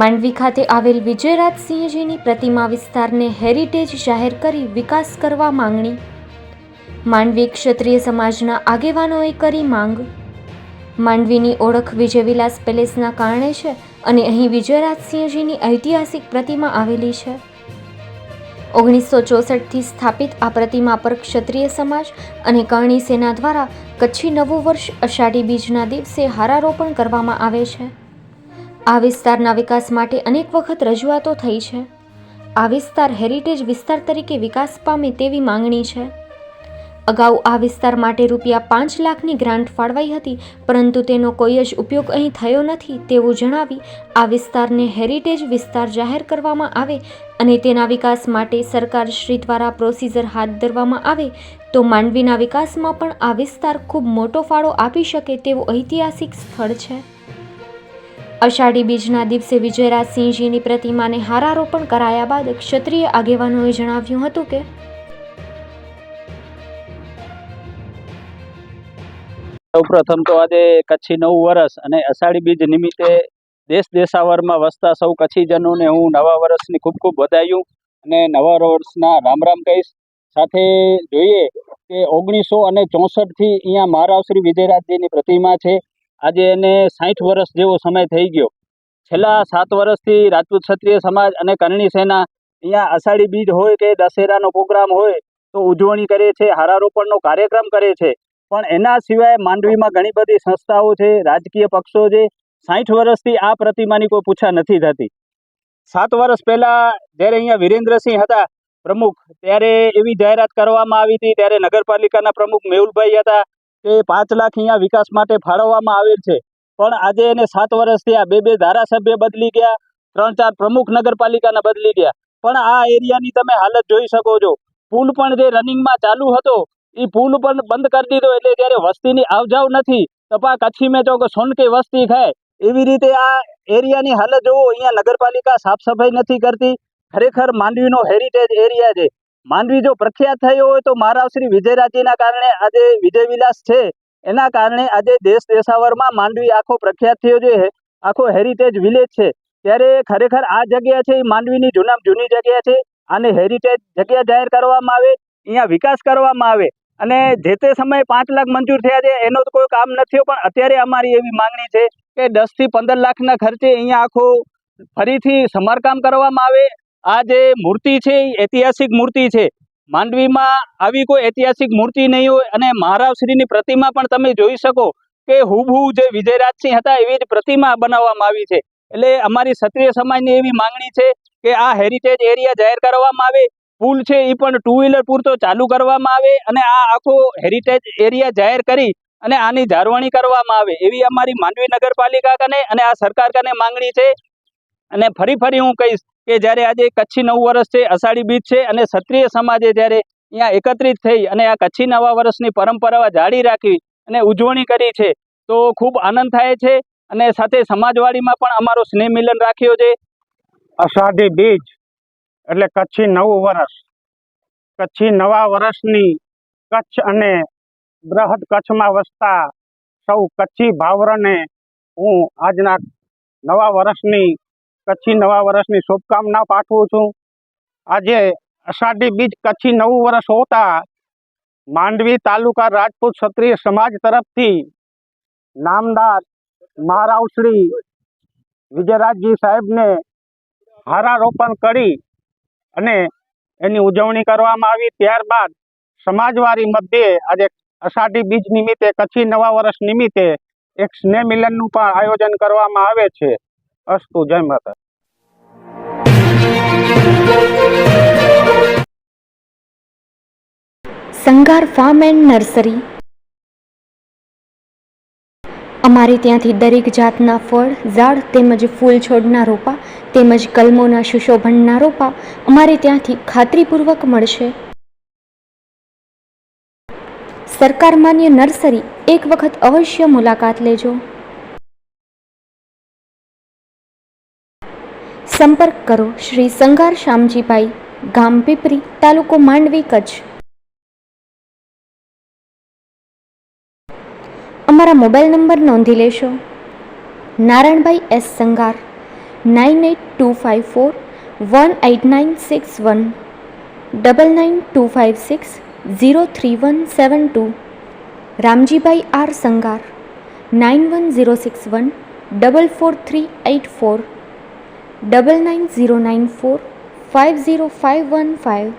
માંડવી ખાતે આવેલ વિજયરાજસિંહજીની પ્રતિમા વિસ્તારને હેરિટેજ જાહેર કરી વિકાસ કરવા માંગણી. માંડવી ક્ષત્રિય સમાજના આગેવાનોએ કરી માંગ. માંડવીની ઓળખ વિજયવિલાસ પેલેસના કારણે છે અને અહીં વિજયરાજસિંહજીની ઐતિહાસિક પ્રતિમા આવેલી છે. ઓગણીસો ચોસઠથી સ્થાપિત આ પ્રતિમા પર ક્ષત્રિય સમાજ અને કરણી સેના દ્વારા કચ્છી નવું વર્ષ અષાઢી બીજના દિવસે હારારોપણ કરવામાં આવે છે. આ વિસ્તારના વિકાસ માટે અનેક વખત રજૂઆતો થઈ છે. આ વિસ્તાર હેરિટેજ વિસ્તાર તરીકે વિકાસ પામે તેવી માંગણી છે. અગાઉ આ વિસ્તાર માટે રૂપિયા પાંચ લાખની ગ્રાન્ટ ફાળવાઈ હતી, પરંતુ તેનો કોઈ જ ઉપયોગ અહીં થયો નથી તેવું જણાવી આ વિસ્તારને હેરિટેજ વિસ્તાર જાહેર કરવામાં આવે અને તેના વિકાસ માટે સરકાર શ્રી દ્વારા પ્રોસીજર હાથ ધરવામાં આવે, તો માંડવીના વિકાસમાં પણ આ વિસ્તાર ખૂબ મોટો ફાળો આપી શકે તેવું ઐતિહાસિક સ્થળ છે. અષાઢી બીજના દિવસે વિજયરાજસિંહજીની પ્રતિમાને હારારોપણ કરાયા બાદ ક્ષત્રિય આગેવાનોએ જણાવ્યું હતું કે સૌપ્રથમ તો આજે કચ્છી નવું વર્ષ અને અષાઢી બીજ નિમિત્તે દેશ દેશાવરમાં વસતા સૌ કચ્છીજનોને હું નવા વર્ષની ખૂબ ખૂબ વધાયું અને નવા વર્ષના રામ રામ કહીશ. સાથે જોઈએ કે ઓગણીસો અને ચોસઠથી અહીંયા મહારાવ શ્રી વિજયરાજજીની પ્રતિમા છે. આજે એને સાઠ વર્ષ જેવો સમય થઈ ગયો. છેલ્લા સાત વર્ષથી રાજપૂત ક્ષત્રિય સમાજ અને કરણી સેના અહીંયા અષાઢી બીજ હોય કે દશેરાનો પ્રોગ્રામ હોય તો ઉજવણી કરે છે, હારારોપણનો કાર્યક્રમ કરે છે. પણ એના સિવાય માંડવીમાં ઘણી બધી સંસ્થાઓ છે, રાજકીય પક્ષો છે. સાઠ વર્ષથી આ પ્રતિમાની કોઈ પૂછા નથી થતી. સાત વર્ષ પહેલાં જ્યારે અહીંયા વિરેન્દ્રસિંહ હતા પ્રમુખ, ત્યારે એવી જાહેરાત કરવામાં આવી હતી. ત્યારે નગરપાલિકાના પ્રમુખ મેહુલભાઈ હતા. કે પાંચ લાખ અહીંયા વિકાસ માટે ફાળવવામાં આવેલ છે. પણ આજે એને સાત વર્ષ થયા. બે બે ધારાસભ્ય બદલી ગયા. ત્રણ, ચાર પ્રમુખ નગરપાલિકાના બદલી ગયા. પણ આ એરિયાની તમે હાલત જોઈ શકો છો. પુલ પણ જે રનિંગમાં ચાલુ હતો, એ પુલ પણ બંધ કરી દીધો એટલે જ્યારે વસ્તીની આવજાવ નથી તપા કચ્છી મેં ચોક સોનકી વસ્તી ખાય. એવી રીતે આ એરિયાની હાલત જોવો, અહીંયા નગરપાલિકા સાફ સફાઈ નથી કરતી. ખરેખર માંડવીનો હેરિટેજ એરિયા છે. માંડવી જો પ્રખ્યાત થયો હોય તો મારા શ્રી વિજયરાજીના કારણે આજે વિજય વિલાસ છે. એના કારણે આજે દેશ દેશાવરમાં માંડવી આખો પ્રખ્યાત થયો છે. આખો હેરિટેજ વિલેજ છે. ત્યારે ખરેખર આ જગ્યા છે એ માંડવીની જૂના જૂની જગ્યા છે. આને હેરિટેજ જગ્યા જાહેર કરવામાં આવે, અહીંયા વિકાસ કરવામાં આવે. અને જે તે સમયે પાંચ લાખ મંજૂર થયા છે, એનો તો કોઈ કામ નથી પણ અત્યારે અમારી એવી માંગણી છે કે દસથી પંદર લાખના ખર્ચે અહીંયા આખો ફરીથી સમારકામ કરવામાં આવે. આ જે મૂર્તિ છે એ ઐતિહાસિક મૂર્તિ છે. માંડવીમાં આવી કોઈ ઐતિહાસિક મૂર્તિ નહીં હોય અને મહારાવશ્રીની પ્રતિમા પણ તમે જોઈ શકો કે હુબહુ જે વિજયરાજસિંહ હતા એવી જ પ્રતિમા બનાવવામાં આવી છે. એટલે અમારી ક્ષત્રિય સમાજની એવી માંગણી છે કે આ હેરિટેજ એરિયા જાહેર કરવામાં આવે, પુલ છે એ પણ ટુ વ્હીલર પૂરતો ચાલુ કરવામાં આવે અને આ આખો હેરિટેજ એરિયા જાહેર કરી અને આની જાળવણી કરવામાં આવે. એવી અમારી માંડવી નગરપાલિકા કને અને આ સરકાર કને માંગણી છે. અને ફરી ફરી હું કહીશ કે જ્યારે આજે કચ્છી નવું વર્ષ છે, અષાઢી બીજ છે અને ક્ષત્રિય સમાજે જ્યારે અહીંયા એકત્રિત થઈ અને આ કચ્છી નવા વર્ષની પરંપરા જાળી રાખી અને ઉજવણી કરી છે, તો ખૂબ આનંદ થાય છે અને સાથે સમાજવાડીમાં પણ અમારો સ્નેહ મિલન રાખ્યો છે. અષાઢી બીજ એટલે કચ્છી નવું વર્ષ. કચ્છી નવા વર્ષની કચ્છ અને બૃહદ કચ્છમાં વસતા સૌ કચ્છી ભાવરને હું આજના નવા વર્ષની કચ્છી નવા વર્ષની શુભકામના પાઠવું છું. આજે અષાઢી બીજ કચ્છી નવું વર્ષ હોતા માંડવી તાલુકા રાજપૂત ક્ષત્રિય સમાજ તરફથી નામદાર મહારાવ શ્રી વિજયરાજજી સાહેબને હારારોપણ કરી અને એની ઉજવણી કરવામાં આવી. ત્યારબાદ સમાજવારી મધ્યે આજે અષાઢી બીજ નિમિત્તે કચ્છી નવા વર્ષ નિમિત્તે એક સ્નેહ મિલનનું પણ આયોજન કરવામાં આવે છે. અસ્તુ, જય માતા સંગાર ફાર્મ એન્ડ નર્સરી અમારે ત્યાંથી દરેક જાતના ફળ, ઝાડ તેમજ ફૂલ છોડના રોપા તેમજ કલમોના સુશોભનના રોપા અમારે ત્યાંથી ખાતરીપૂર્વક મળશે. સરકાર માન્ય નર્સરી એક વખત અવશ્ય મુલાકાત લેજો. સંપર્ક કરો શ્રી સંગાર શામજીભાઈ ગામ પીપરી, તાલુકો માંડવી, કચ્છ. અમારા મોબાઈલ નંબર નોંધી લેશો. Narayanbhai S Sangar nine eight two five four, one eight nine six one, double nine two five six, zero three one seven two. Ramjibhai R Sangar nine one zero six one, double four three eight four. Double nine zero nine four five zero five one five